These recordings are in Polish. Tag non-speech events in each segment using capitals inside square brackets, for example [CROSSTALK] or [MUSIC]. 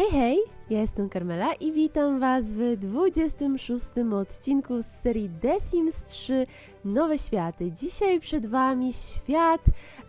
Hej, hej, ja jestem Karmela i witam Was w 26 odcinku z serii The Sims 3 Nowe Światy. Dzisiaj przed Wami świat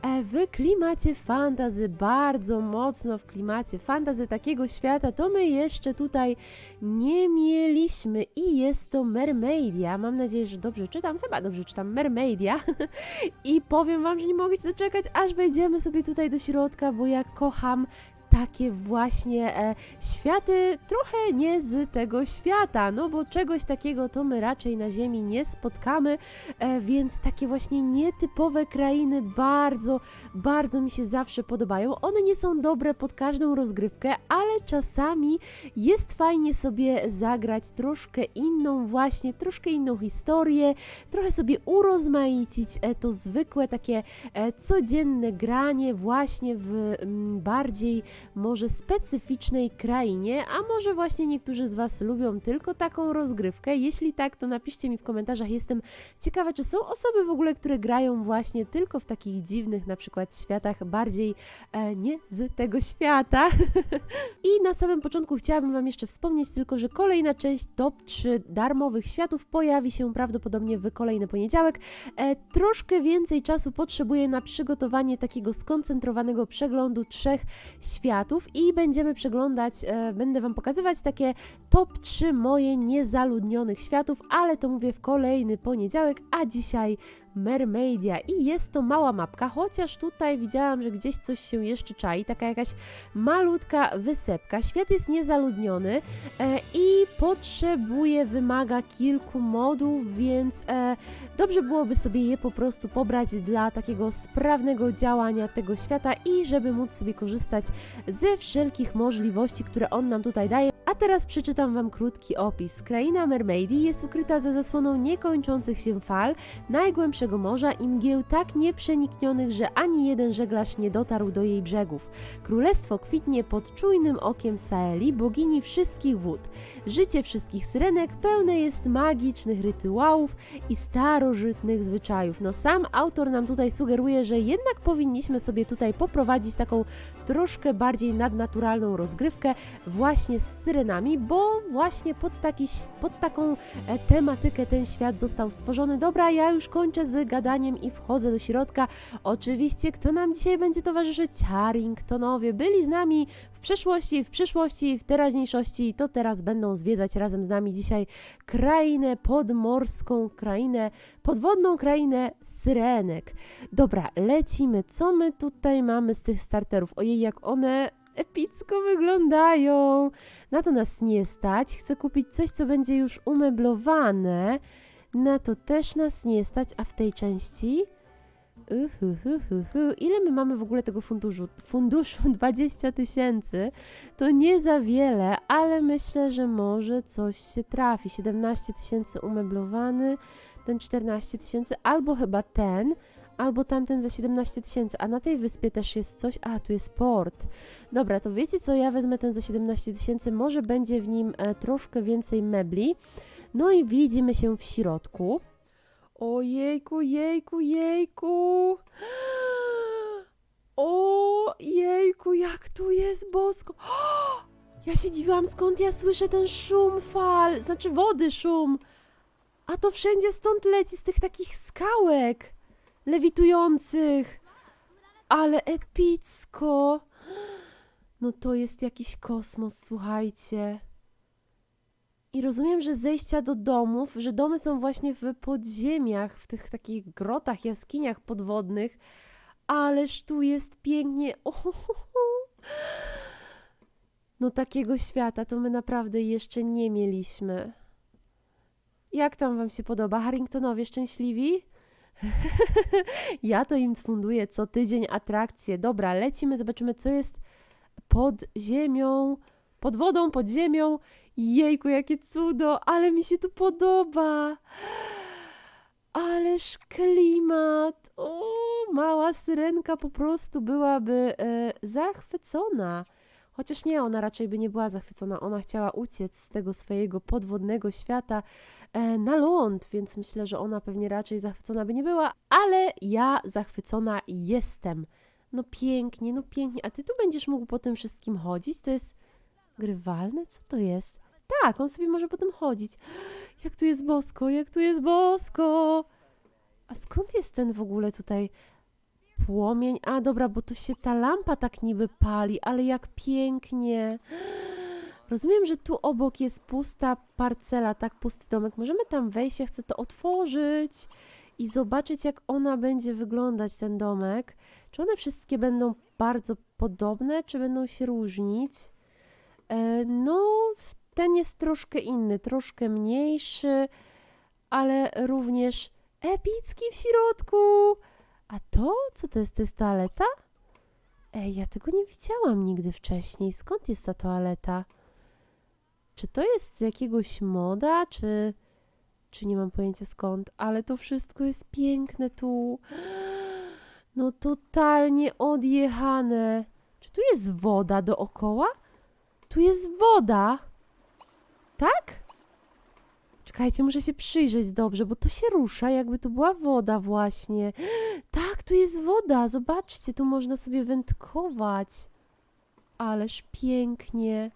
e, w klimacie fantazy, bardzo mocno w klimacie fantazy. Takiego świata to my jeszcze tutaj nie mieliśmy i jest to Mermaidia. Mam nadzieję, że dobrze czytam, chyba dobrze czytam Mermaidia. [LAUGHS] I powiem Wam, że nie mogę się doczekać, aż wejdziemy sobie tutaj do środka, bo ja kocham takie właśnie e, światy trochę nie z tego świata, no bo czegoś takiego to my raczej na Ziemi nie spotkamy, e, więc takie właśnie nietypowe krainy bardzo, bardzo mi się zawsze podobają. One nie są dobre pod każdą rozgrywkę, ale czasami jest fajnie sobie zagrać troszkę inną właśnie, troszkę inną historię, trochę sobie urozmaicić e, to zwykłe takie e, codzienne granie właśnie w mm, bardziej może specyficznej krainie, a może właśnie niektórzy z Was lubią tylko taką rozgrywkę. Jeśli tak, to napiszcie mi w komentarzach. Jestem ciekawa, czy są osoby w ogóle, które grają właśnie tylko w takich dziwnych na przykład światach, bardziej e, nie z tego świata. [LAUGHS] I na samym początku chciałabym Wam jeszcze wspomnieć tylko, że kolejna część top 3 darmowych światów pojawi się prawdopodobnie w kolejny poniedziałek. E, troszkę więcej czasu potrzebuję na przygotowanie takiego skoncentrowanego przeglądu trzech światów i będziemy przeglądać, e, będę Wam pokazywać takie top 3 moje niezaludnionych światów, ale to mówię w kolejny poniedziałek, a dzisiaj Mermaidia i jest to mała mapka, chociaż tutaj widziałam, że gdzieś coś się jeszcze czai, taka jakaś malutka wysepka. Świat jest niezaludniony e, i potrzebuje, wymaga kilku modów, więc e, dobrze byłoby sobie je po prostu pobrać dla takiego sprawnego działania tego świata i żeby móc sobie korzystać ze wszelkich możliwości, które on nam tutaj daje. A teraz przeczytam Wam krótki opis. Kraina Mermaidi jest ukryta za zasłoną niekończących się fal, najgłębszego morza i mgieł tak nieprzeniknionych, że ani jeden żeglarz nie dotarł do jej brzegów. Królestwo kwitnie pod czujnym okiem Saeli, bogini wszystkich wód. Życie wszystkich syrenek pełne jest magicznych rytuałów i starożytnych zwyczajów. No sam autor nam tutaj sugeruje, że jednak powinniśmy sobie tutaj poprowadzić taką troszkę bardziej nadnaturalną rozgrywkę właśnie z syrenami, bo właśnie pod, taki, pod taką e, tematykę ten świat został stworzony. Dobra, ja już kończę z gadaniem i wchodzę do środka. Oczywiście, kto nam dzisiaj będzie towarzyszyć? Harringtonowie byli z nami w przeszłości, w przyszłości, w teraźniejszości, to teraz będą zwiedzać razem z nami dzisiaj krainę podmorską, krainę, podwodną krainę syrenek. Dobra, lecimy. Co my tutaj mamy z tych starterów? Ojej, jak one epicko wyglądają. Na to nas nie stać. Chcę kupić coś, co będzie już umeblowane. Na to też nas nie stać, a w tej części... Ile my mamy w ogóle tego funduszu? Funduszu [LAUGHS] 20 tysięcy. To nie za wiele, ale myślę, że może coś się trafi. 17 tysięcy umeblowany, ten 14 tysięcy, albo chyba ten, albo tamten za 17 tysięcy. A na tej wyspie też jest coś. A, tu jest port. Dobra, to wiecie co? Ja wezmę ten za 17 tysięcy. Może będzie w nim e, troszkę więcej mebli. No i widzimy się w środku. Ojejku, jejku, jejku. [GASPS] O, jejku, jak tu jest bosko. [GASPS] Ja się dziwiłam, skąd ja słyszę ten szum fal, znaczy wody szum. A to wszędzie stąd leci z tych takich skałek lewitujących. Ale epicko. [GASPS] No to jest jakiś kosmos, słuchajcie. I rozumiem, że zejścia do domów, że domy są właśnie w podziemiach, w tych takich grotach, jaskiniach podwodnych, ależ tu jest pięknie. [LAUGHS] No takiego świata to my naprawdę jeszcze nie mieliśmy. Jak tam wam się podoba? Harringtonowie szczęśliwi? [LAUGHS] ja to im funduję co tydzień atrakcje. Dobra, lecimy, zobaczymy co jest pod ziemią, pod wodą, pod ziemią. Jejku, jakie cudo, ale mi się tu podoba. Ależ klimat. O, mała syrenka po prostu byłaby e, zachwycona. Chociaż nie, ona raczej by nie była zachwycona. Ona chciała uciec z tego swojego podwodnego świata e, na ląd, więc myślę, że ona pewnie raczej zachwycona by nie była, ale ja zachwycona jestem. No pięknie, no pięknie. A ty tu będziesz mógł po tym wszystkim chodzić? To jest grywalne? Co to jest? Tak, on sobie może potem chodzić. Jak tu jest bosko, jak tu jest bosko! A skąd jest ten w ogóle tutaj płomień? A dobra, bo to się ta lampa tak niby pali, ale jak pięknie. Rozumiem, że tu obok jest pusta parcela, tak, pusty domek. Możemy tam wejść, ja chcę to otworzyć i zobaczyć, jak ona będzie wyglądać, ten domek. Czy one wszystkie będą bardzo podobne, czy będą się różnić? E, no, ten jest troszkę inny, troszkę mniejszy, ale również epicki w środku. A to? Co to jest? To jest toaleta? Ej, ja tego nie widziałam nigdy wcześniej. Skąd jest ta toaleta? Czy to jest z jakiegoś moda, czy, czy nie mam pojęcia skąd, ale to wszystko jest piękne tu. [GASPS] No totalnie odjechane. Czy tu jest woda dookoła? Tu jest woda. Tak? Czekajcie, muszę się przyjrzeć dobrze, bo to się rusza, jakby to była woda właśnie. [GASPS] Tak, tu jest woda. Zobaczcie, tu można sobie wędkować. Ależ pięknie.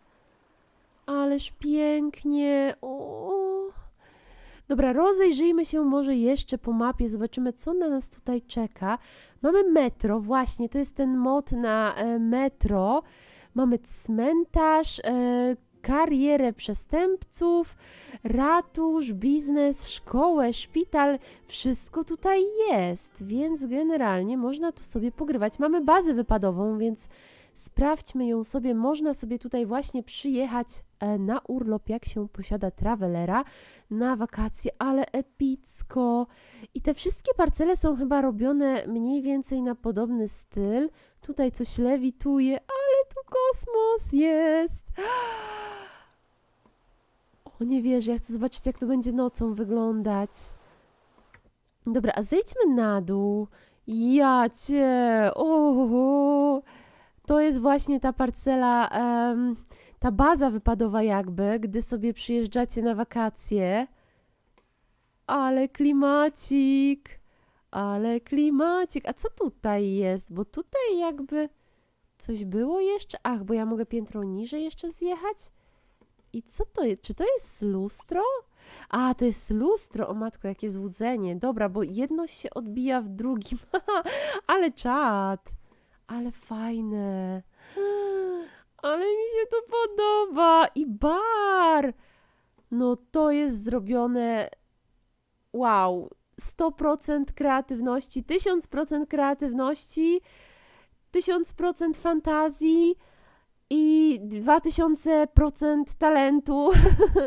Ależ pięknie. O. Dobra, rozejrzyjmy się może jeszcze po mapie, zobaczymy, co na nas tutaj czeka. Mamy metro, właśnie, to jest ten mod na e, metro. Mamy cmentarz, e, karierę przestępców, ratusz, biznes, szkołę, szpital. Wszystko tutaj jest, więc generalnie można tu sobie pogrywać. Mamy bazę wypadową, więc sprawdźmy ją sobie. Można sobie tutaj właśnie przyjechać e, na urlop, jak się posiada travelera, na wakacje, ale epicko. I te wszystkie parcele są chyba robione mniej więcej na podobny styl. Tutaj coś lewituje, ale tu kosmos jest. O, nie wierzę, ja chcę zobaczyć, jak to będzie nocą wyglądać. Dobra, a zejdźmy na dół. Ja cię, o, to jest właśnie ta parcela, em, ta baza wypadowa jakby, gdy sobie przyjeżdżacie na wakacje. Ale klimacik, ale klimacik. A co tutaj jest? Bo tutaj jakby coś było jeszcze? Ach, bo ja mogę piętro niżej jeszcze zjechać? I co to jest? Czy to jest lustro? A, to jest lustro. O matko, jakie złudzenie. Dobra, bo jedno się odbija w drugim. [LAUGHS] ale czad. Ale fajne. [GASPS] Ale mi się to podoba. I bar. No to jest zrobione. Wow. 100% kreatywności, 1000% kreatywności, 1000% fantazji i 2000% talentu.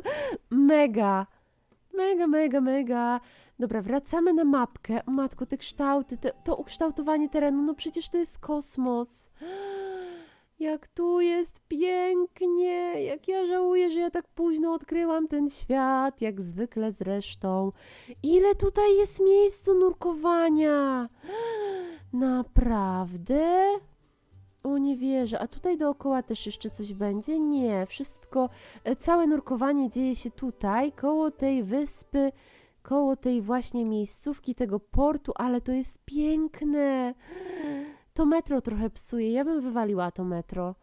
[LAUGHS] mega. Mega, mega, mega. Dobra, wracamy na mapkę. O matko, te kształty, te, to ukształtowanie terenu, no przecież to jest kosmos. [GASPS] Jak tu jest pięknie, jak ja żałuję, że ja tak późno odkryłam ten świat, jak zwykle zresztą. Ile tutaj jest miejsc do nurkowania? [GASPS] Naprawdę? O, nie wierzę. A tutaj dookoła też jeszcze coś będzie? Nie, wszystko, e, całe nurkowanie dzieje się tutaj, koło tej wyspy, koło tej właśnie miejscówki, tego portu, ale to jest piękne. To metro trochę psuje, ja bym wywaliła to metro.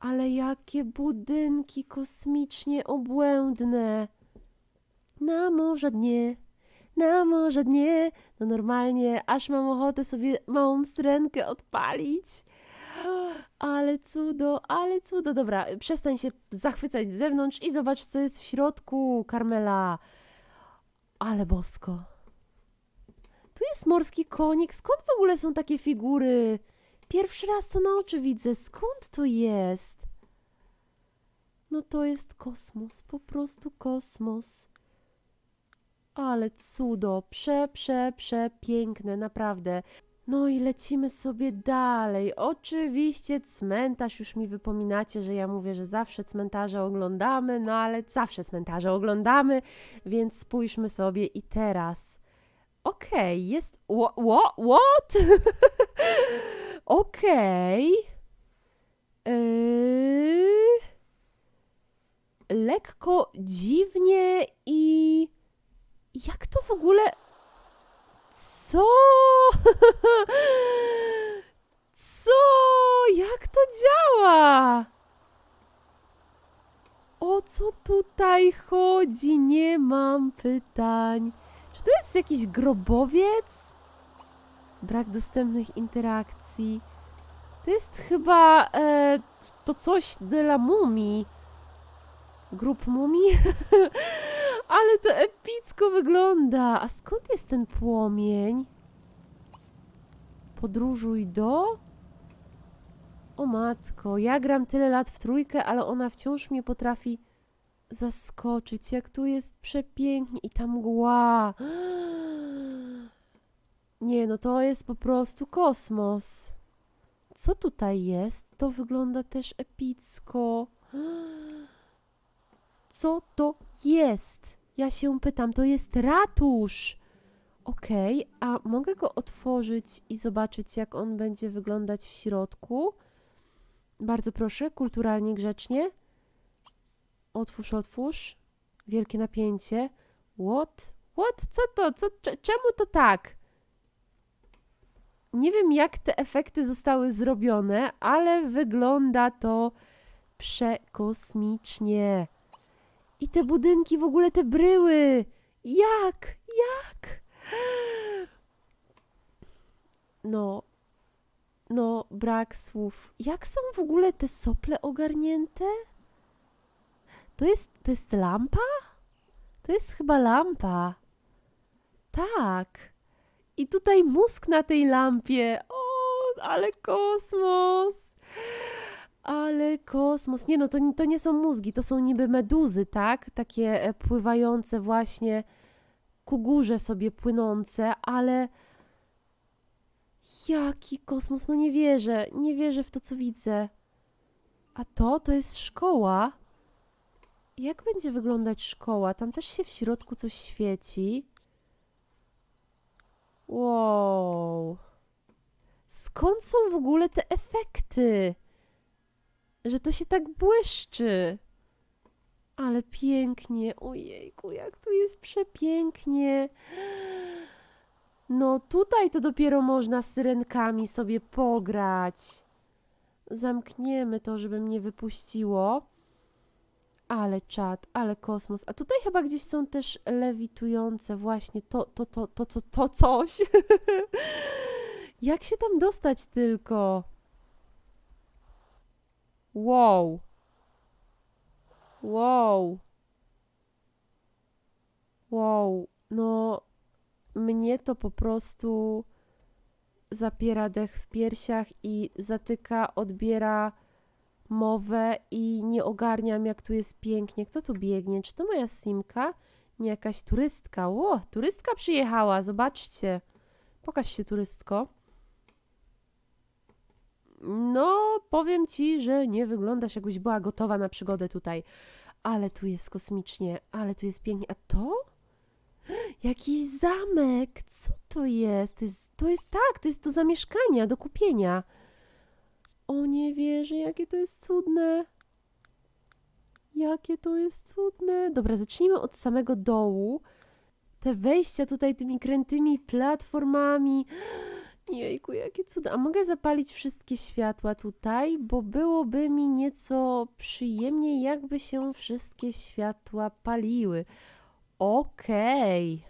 Ale jakie budynki kosmicznie obłędne. Na morze dnie, na morze dnie. No normalnie, aż mam ochotę sobie małą syrenkę odpalić. Ale cudo, ale cudo. Dobra, przestań się zachwycać z zewnątrz i zobacz, co jest w środku, Karmela. Ale bosko. Tu jest morski konik. Skąd w ogóle są takie figury? Pierwszy raz to na oczy widzę. Skąd to jest? No to jest kosmos, po prostu kosmos. Ale cudo, prze, prze, przepiękne, naprawdę. No i lecimy sobie dalej. Oczywiście cmentarz, już mi wypominacie, że ja mówię, że zawsze cmentarze oglądamy, no ale zawsze cmentarze oglądamy, więc spójrzmy sobie i teraz. Okej, jest. What? What? [LAUGHS] Okej. Yy... Lekko dziwnie i. Jak to w ogóle. Co? Co? Jak to działa? O co tutaj chodzi? Nie mam pytań. Czy to jest jakiś grobowiec? Brak dostępnych interakcji. To jest chyba e, to coś dla mumii. Grup mumii? [LAUGHS] Ale to epicko wygląda. A skąd jest ten płomień? Podróżuj do? O matko, ja gram tyle lat w trójkę, ale ona wciąż mnie potrafi zaskoczyć. Jak tu jest przepięknie i ta mgła. [GASPS] Nie, no to jest po prostu kosmos. Co tutaj jest? To wygląda też epicko. [GASPS] Co to jest? Ja się pytam, to jest ratusz. Okej, a mogę go otworzyć i zobaczyć, jak on będzie wyglądać w środku? Bardzo proszę, kulturalnie, grzecznie. Otwórz, otwórz. Wielkie napięcie. What? What? Co to? Co, cze- czemu to tak? Nie wiem, jak te efekty zostały zrobione, ale wygląda to przekosmicznie. I te budynki, w ogóle te bryły. Jak? Jak? No, no, brak słów. Jak są w ogóle te sople ogarnięte? To jest, to jest lampa? To jest chyba lampa. Tak. I tutaj mózg na tej lampie. O, ale kosmos. Ale kosmos. Nie no, to, to nie są mózgi, to są niby meduzy, tak? Takie e, pływające właśnie ku górze sobie płynące, ale jaki kosmos? No nie wierzę, nie wierzę w to, co widzę. A to, to jest szkoła. Jak będzie wyglądać szkoła? Tam też się w środku coś świeci. Wow. Skąd są w ogóle te efekty? Że to się tak błyszczy. Ale pięknie. Ojejku, jak tu jest przepięknie. No tutaj to dopiero można z syrenkami sobie pograć. Zamkniemy to, żeby mnie wypuściło. Ale czad, ale kosmos. A tutaj chyba gdzieś są też lewitujące właśnie to, to, to, to, to, to coś. [LAUGHS] Jak się tam dostać tylko? Wow. Wow. Wow. No, mnie to po prostu zapiera dech w piersiach i zatyka, odbiera mowę i nie ogarniam, jak tu jest pięknie. Kto tu biegnie? Czy to moja simka? Nie jakaś turystka. Ło, turystka przyjechała, zobaczcie. Pokaż się, turystko. No, powiem ci, że nie wyglądasz, jakbyś była gotowa na przygodę tutaj. Ale tu jest kosmicznie, ale tu jest pięknie. A to? Jakiś zamek. Co to jest? To jest, to jest tak, to jest do zamieszkania, do kupienia. O nie wierzę, jakie to jest cudne. Jakie to jest cudne. Dobra, zacznijmy od samego dołu. Te wejścia tutaj tymi krętymi platformami. Jejku, jakie cuda. A mogę zapalić wszystkie światła tutaj, bo byłoby mi nieco przyjemniej, jakby się wszystkie światła paliły. Okej.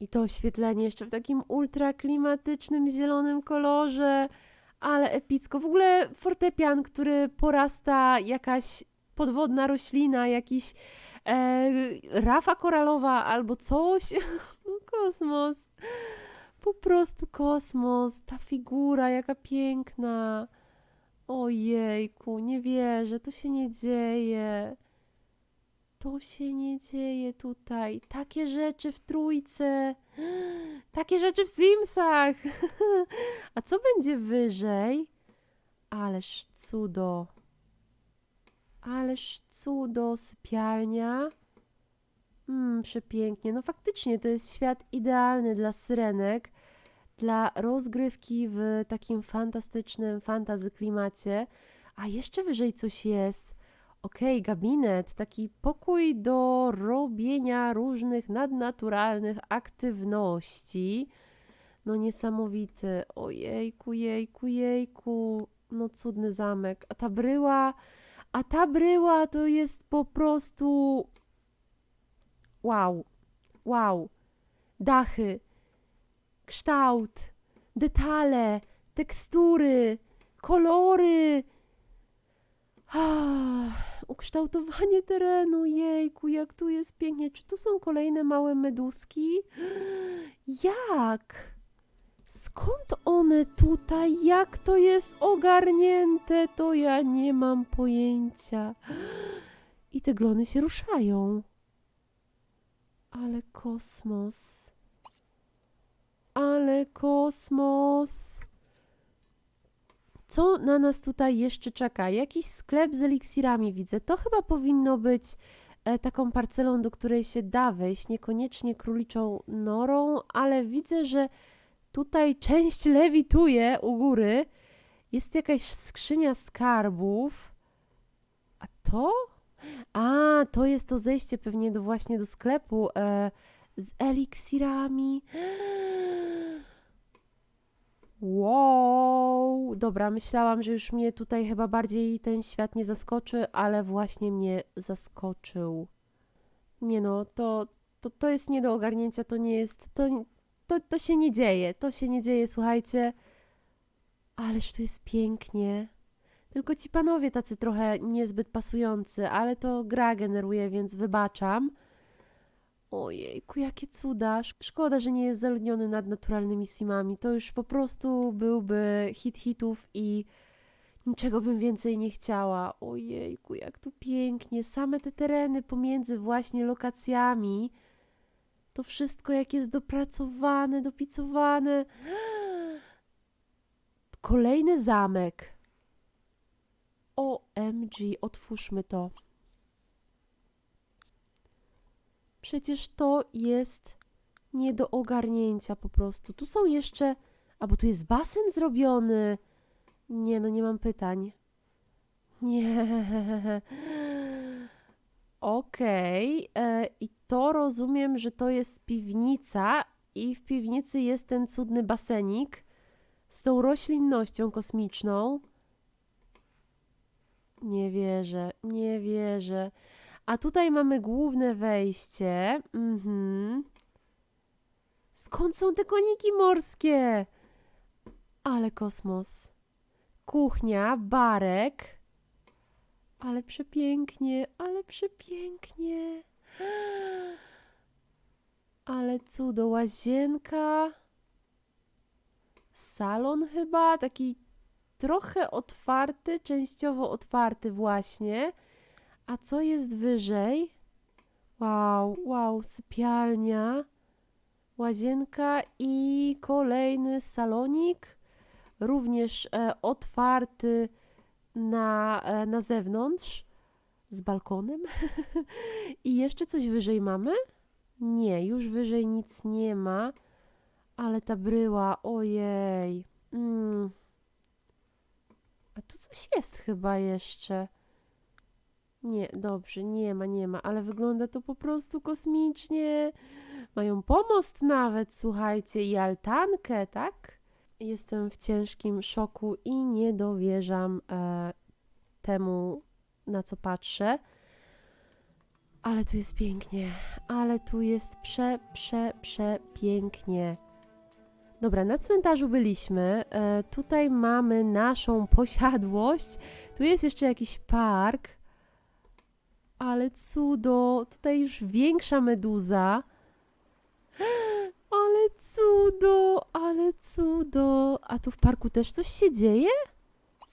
I to oświetlenie jeszcze w takim ultra klimatycznym, zielonym kolorze. Ale epicko. W ogóle fortepian, który porasta jakaś podwodna roślina, jakiś e, rafa koralowa albo coś. No [LAUGHS] kosmos. Po prostu kosmos. Ta figura, jaka piękna. Ojejku, nie wierzę, to się nie dzieje. To się nie dzieje tutaj. Takie rzeczy w trójce. [GASPS] Takie rzeczy w Simsach. [LAUGHS] A co będzie wyżej? Ależ cudo. Ależ cudo, sypialnia. Mmm, przepięknie. No faktycznie to jest świat idealny dla syrenek, dla rozgrywki w takim fantastycznym fantazy klimacie. A jeszcze wyżej coś jest. Okej, gabinet, taki pokój do robienia różnych nadnaturalnych aktywności. No niesamowity. Ojejku, jejku, jejku. No cudny zamek. A ta bryła, A ta bryła to jest po prostu wow, wow. Dachy, kształt, detale, tekstury, kolory. Ah, ukształtowanie terenu, jejku, jak tu jest pięknie. Czy tu są kolejne małe meduski? Jak? Skąd one tutaj? Jak to jest ogarnięte? To ja nie mam pojęcia. I te glony się ruszają. Ale kosmos. Ale kosmos. Co na nas tutaj jeszcze czeka? Jakiś sklep z eliksirami widzę. To chyba powinno być e, taką parcelą, do której się da wejść, niekoniecznie króliczą norą, ale widzę, że tutaj część lewituje u góry. Jest jakaś skrzynia skarbów. A to? A, to jest to zejście pewnie do właśnie do sklepu e, z eliksirami. Wow, dobra, myślałam, że już mnie tutaj chyba bardziej ten świat nie zaskoczy, ale właśnie mnie zaskoczył. Nie no, to, to, to jest nie do ogarnięcia, to nie jest, to, to, to się nie dzieje, to się nie dzieje, słuchajcie. Ależ tu jest pięknie. Tylko ci panowie tacy trochę niezbyt pasujący, ale to gra generuje, więc wybaczam. Ojejku, jakie cuda. Sz- Szkoda, że nie jest zaludniony nadnaturalnymi simami. To już po prostu byłby hit hitów i niczego bym więcej nie chciała. Ojejku, jak tu pięknie. Same te tereny pomiędzy właśnie lokacjami. To wszystko jak jest dopracowane, dopicowane. [GASPS] Kolejny zamek. OMG, otwórzmy to. Przecież to jest nie do ogarnięcia po prostu. Tu są jeszcze. A bo tu jest basen zrobiony. Nie, no nie mam pytań. Nie. [LAUGHS] Okej. e, I to rozumiem, że to jest piwnica, i w piwnicy jest ten cudny basenik z tą roślinnością kosmiczną. Nie wierzę, nie wierzę. A tutaj mamy główne wejście. Mhm. Skąd są te koniki morskie? Ale kosmos. Kuchnia, barek. Ale przepięknie, ale przepięknie. [GASPS] Ale cudo, łazienka. Salon chyba, taki trochę otwarty, częściowo otwarty właśnie. A co jest wyżej? Wow, wow, sypialnia, łazienka i kolejny salonik, również e, otwarty na, e, na zewnątrz, z balkonem. [LAUGHS] I jeszcze coś wyżej mamy? Nie, już wyżej nic nie ma, ale ta bryła, ojej. Mm. A tu coś jest chyba jeszcze. Nie, dobrze, nie ma, nie ma, ale wygląda to po prostu kosmicznie. Mają pomost nawet, słuchajcie, i altankę, tak? Jestem w ciężkim szoku i nie dowierzam e, temu, na co patrzę. Ale tu jest pięknie, ale tu jest prze, prze, przepięknie. Dobra, na cmentarzu byliśmy. E, tutaj mamy naszą posiadłość. Tu jest jeszcze jakiś park. Ale cudo, tutaj już większa meduza. [GASPS] Ale cudo, ale cudo. A tu w parku też coś się dzieje?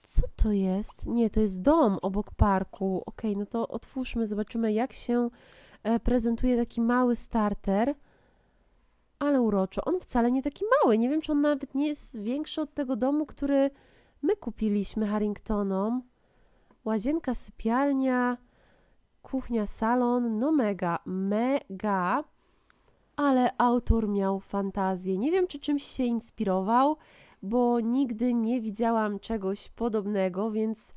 Co to jest? Nie, to jest dom obok parku. Okej, no to otwórzmy, zobaczymy jak się e, prezentuje taki mały starter. Ale uroczo. On wcale nie taki mały. Nie wiem, czy on nawet nie jest większy od tego domu, który my kupiliśmy Harringtonom. Łazienka, sypialnia kuchnia, salon, no mega, mega, ale autor miał fantazję. Nie wiem, czy czymś się inspirował, bo nigdy nie widziałam czegoś podobnego, więc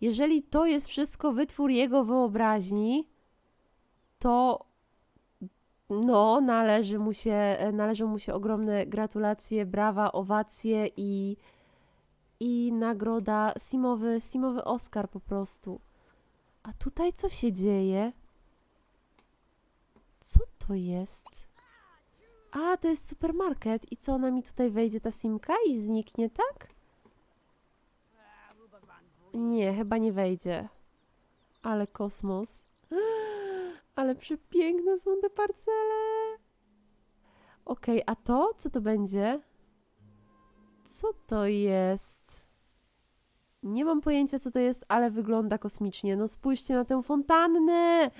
jeżeli to jest wszystko wytwór jego wyobraźni, to no, należy mu się, należą mu się ogromne gratulacje, brawa, owacje i, i nagroda, simowy, simowy Oscar po prostu. A tutaj co się dzieje? Co to jest? A, to jest supermarket. I co, ona mi tutaj wejdzie ta simka i zniknie, tak? Nie, chyba nie wejdzie. Ale kosmos. [GASPS] Ale przepiękne są te parcele. Okej, a to? Co to będzie? Co to jest? Nie mam pojęcia, co to jest, ale wygląda kosmicznie. No spójrzcie na tę fontannę!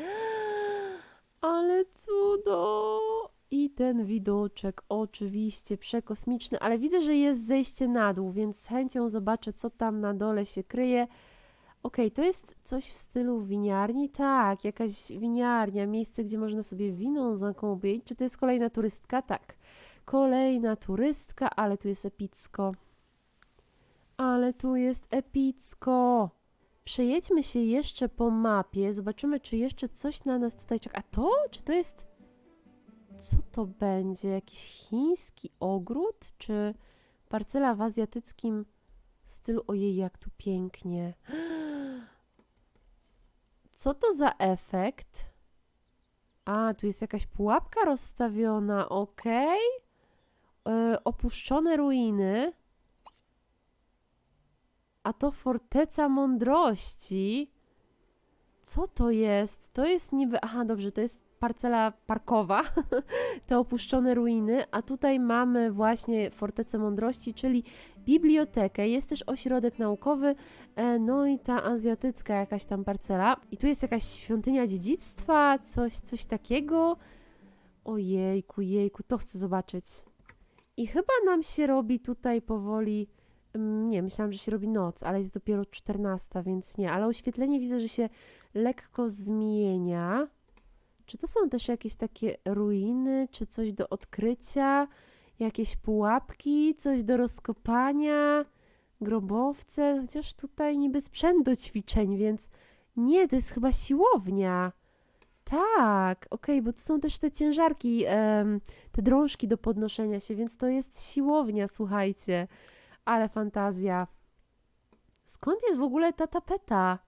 [GASPS] Ale cudo! I ten widoczek, oczywiście, przekosmiczny, ale widzę, że jest zejście na dół, więc z chęcią zobaczę, co tam na dole się kryje. Okej, to jest coś w stylu winiarni? Tak, jakaś winiarnia, miejsce, gdzie można sobie wino zakąpić. Czy to jest kolejna turystka? Tak. Kolejna turystka, ale tu jest epicko. Ale tu jest epicko. Przejedźmy się jeszcze po mapie, zobaczymy, czy jeszcze coś na nas tutaj czeka. A to? Czy to jest... Co to będzie? Jakiś chiński ogród? Czy parcela w azjatyckim stylu? Ojej, jak tu pięknie. Co to za efekt? A, tu jest jakaś pułapka rozstawiona, okej. E, opuszczone ruiny. A to forteca mądrości. Co to jest? To jest niby. Aha, dobrze, to jest parcela parkowa. [LAUGHS] Te opuszczone ruiny. A tutaj mamy właśnie fortecę mądrości, czyli bibliotekę. Jest też ośrodek naukowy. E, no i ta azjatycka jakaś tam parcela. I tu jest jakaś świątynia dziedzictwa, coś, coś takiego. Ojejku, jejku, to chcę zobaczyć. I chyba nam się robi tutaj powoli. mm, Nie, myślałam, że się robi noc, ale jest dopiero 14, więc nie. Ale oświetlenie widzę, że się lekko zmienia. Czy to są też jakieś takie ruiny, czy coś do odkrycia? Jakieś pułapki, coś do rozkopania? Grobowce? Chociaż tutaj niby sprzęt do ćwiczeń, więc nie, to jest chyba siłownia. Tak, okej, bo to są też te ciężarki, te drążki do podnoszenia się, więc to jest siłownia, słuchajcie. Ale fantazja. Skąd jest w ogóle ta tapeta?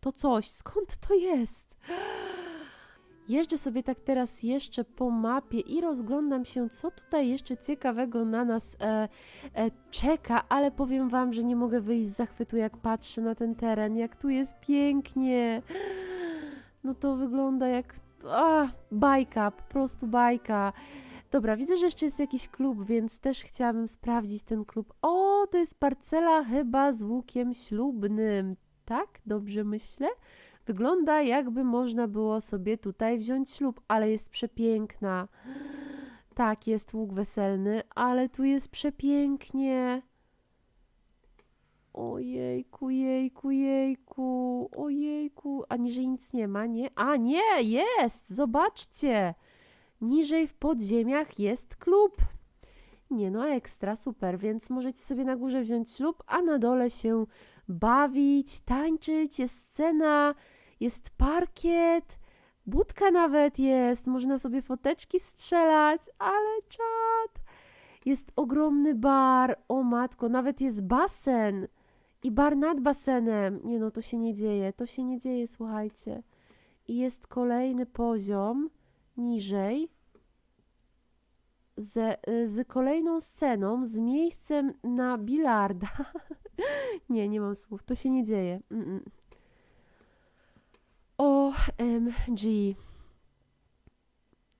To coś, skąd to jest? Jeżdżę sobie tak teraz jeszcze po mapie i rozglądam się, co tutaj jeszcze ciekawego na nas e, e, czeka, ale powiem Wam, że nie mogę wyjść z zachwytu, jak patrzę na ten teren, jak tu jest pięknie. No to wygląda jak a, bajka, po prostu bajka. Dobra, widzę, że jeszcze jest jakiś klub, więc też chciałabym sprawdzić ten klub. O, to jest parcela chyba z łukiem ślubnym. Tak? Dobrze myślę? Wygląda jakby można było sobie tutaj wziąć ślub, ale jest przepiękna. Tak, jest łuk weselny, ale tu jest przepięknie. Ojejku, jejku, jejku, ojejku. A niżej nic nie ma, nie? A nie, jest! Zobaczcie! Niżej w podziemiach jest klub. Nie no, ekstra, super, więc możecie sobie na górze wziąć ślub, a na dole się bawić, tańczyć, jest scena, jest parkiet, budka nawet jest, można sobie foteczki strzelać, ale czad. Jest ogromny bar, o matko, nawet jest basen i bar nad basenem. Nie no, to się nie dzieje, to się nie dzieje, słuchajcie. I jest kolejny poziom niżej z, z kolejną sceną, z miejscem na bilarda. [LAUGHS] nie, nie mam słów, to się nie dzieje. Mm-mm. OMG.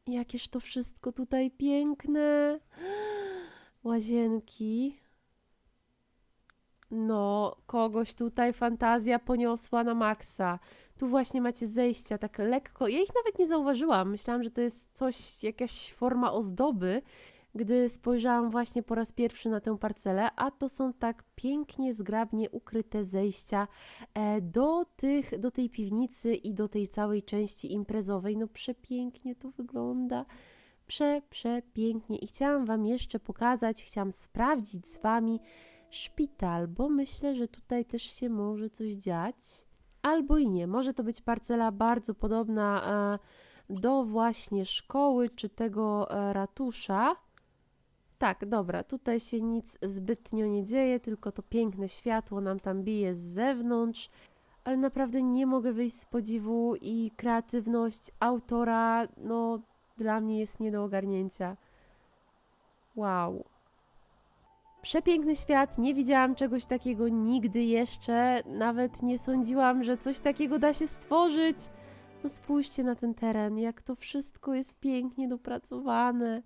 Jakież to wszystko tutaj piękne. Łazienki. No, kogoś tutaj fantazja poniosła na maksa. Tu właśnie macie zejścia tak lekko. Ja ich nawet nie zauważyłam. Myślałam, że to jest coś, jakaś forma ozdoby, gdy spojrzałam właśnie po raz pierwszy na tę parcelę, a to są tak pięknie, zgrabnie ukryte zejścia e, do, tych, do tej piwnicy i do tej całej części imprezowej. No przepięknie to wygląda. Prze, przepięknie. I chciałam Wam jeszcze pokazać, chciałam sprawdzić z Wami szpital, bo myślę, że tutaj też się może coś dziać. Albo i nie. Może to być parcela bardzo podobna e, do właśnie szkoły czy tego e, ratusza. Tak, dobra, tutaj się nic zbytnio nie dzieje, tylko to piękne światło nam tam bije z zewnątrz. ale naprawdę nie mogę wyjść z podziwu i kreatywność autora, no, dla mnie jest nie do ogarnięcia. Wow. Przepiękny świat, nie widziałam czegoś takiego nigdy jeszcze, nawet nie sądziłam, że coś takiego da się stworzyć. No spójrzcie na ten teren, jak to wszystko jest pięknie dopracowane.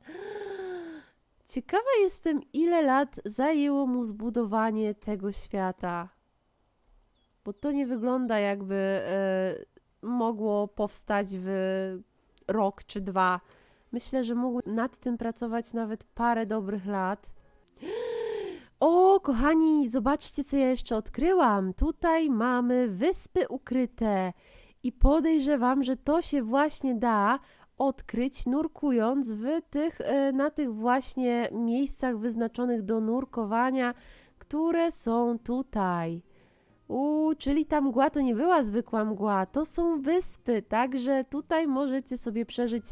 Ciekawa jestem, ile lat zajęło mu zbudowanie tego świata. Bo to nie wygląda jakby e, mogło powstać w rok czy dwa. Myślę, że mógł nad tym pracować nawet parę dobrych lat. [GASPS] O, kochani, zobaczcie, co ja jeszcze odkryłam. Tutaj mamy wyspy ukryte i podejrzewam, że to się właśnie da odkryć nurkując w tych, e, na tych właśnie miejscach wyznaczonych do nurkowania, które są tutaj. U, czyli ta mgła to nie była zwykła mgła, to są wyspy, także tutaj możecie sobie przeżyć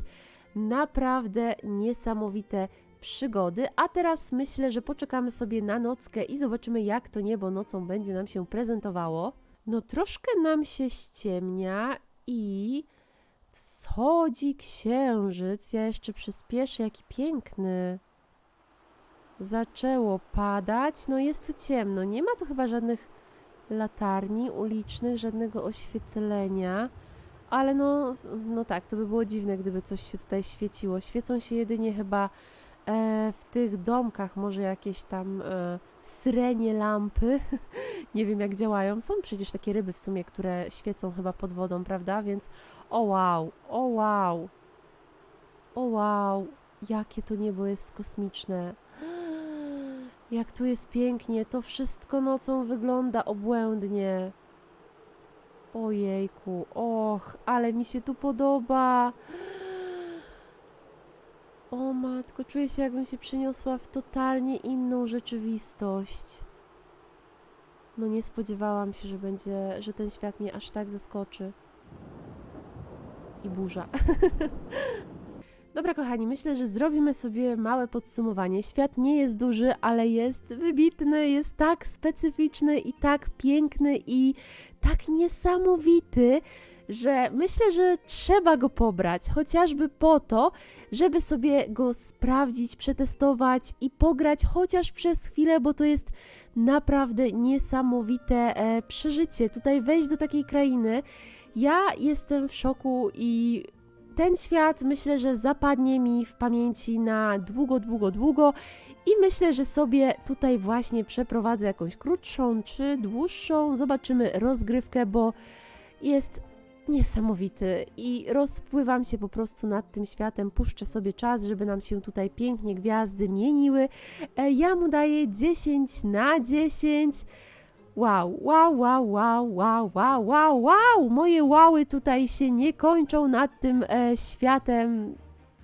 naprawdę niesamowite przygody. A teraz myślę, że poczekamy sobie na nockę i zobaczymy, jak to niebo nocą będzie nam się prezentowało. No, troszkę nam się ściemnia i wschodzi księżyc. Ja jeszcze przyspieszę, jaki piękny. Zaczęło padać. No, jest tu ciemno. Nie ma tu chyba żadnych latarni ulicznych, żadnego oświetlenia. Ale no, no tak, to by było dziwne, gdyby coś się tutaj świeciło. Świecą się jedynie chyba w tych domkach, może jakieś tam e, srenie lampy. [LAUGHS] Nie wiem, jak działają. Są przecież takie ryby w sumie, które świecą chyba pod wodą, prawda? Więc o wow, o wow, o wow, jakie to niebo jest kosmiczne. [GASPS] Jak tu jest pięknie, to wszystko nocą wygląda obłędnie. Ojejku, och, ale mi się tu podoba. O matko, czuję się jakbym się przeniosła w totalnie inną rzeczywistość. No nie spodziewałam się, że będzie, że ten świat mnie aż tak zaskoczy. I burza. [LAUGHS] Dobra, kochani, myślę, że zrobimy sobie małe podsumowanie. Świat nie jest duży, ale jest wybitny, jest tak specyficzny i tak piękny i tak niesamowity, że myślę, że trzeba go pobrać, chociażby po to, żeby sobie go sprawdzić, przetestować i pograć chociaż przez chwilę, bo to jest naprawdę niesamowite e, przeżycie. Tutaj wejść do takiej krainy. Ja jestem w szoku i ten świat myślę, że zapadnie mi w pamięci na długo, długo, długo i myślę, że sobie tutaj właśnie przeprowadzę jakąś krótszą czy dłuższą. Zobaczymy rozgrywkę, bo jest niesamowity i rozpływam się po prostu nad tym światem. Puszczę sobie czas, żeby nam się tutaj pięknie gwiazdy mieniły. E, Ja mu daję 10 na 10. Wow, wow, wow, wow, wow, wow, wow, wow! Moje łały tutaj się nie kończą nad tym e, światem.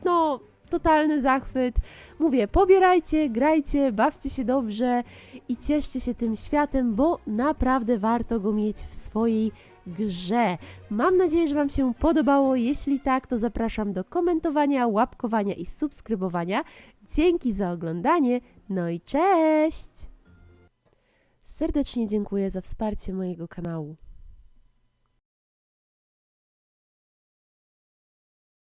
No, totalny zachwyt. Mówię, pobierajcie, grajcie, bawcie się dobrze i cieszcie się tym światem, bo naprawdę warto go mieć w swojej grze. Mam nadzieję, że Wam się podobało. Jeśli tak, to zapraszam do komentowania, łapkowania i subskrybowania. Dzięki za oglądanie, no i cześć! Serdecznie dziękuję za wsparcie mojego kanału.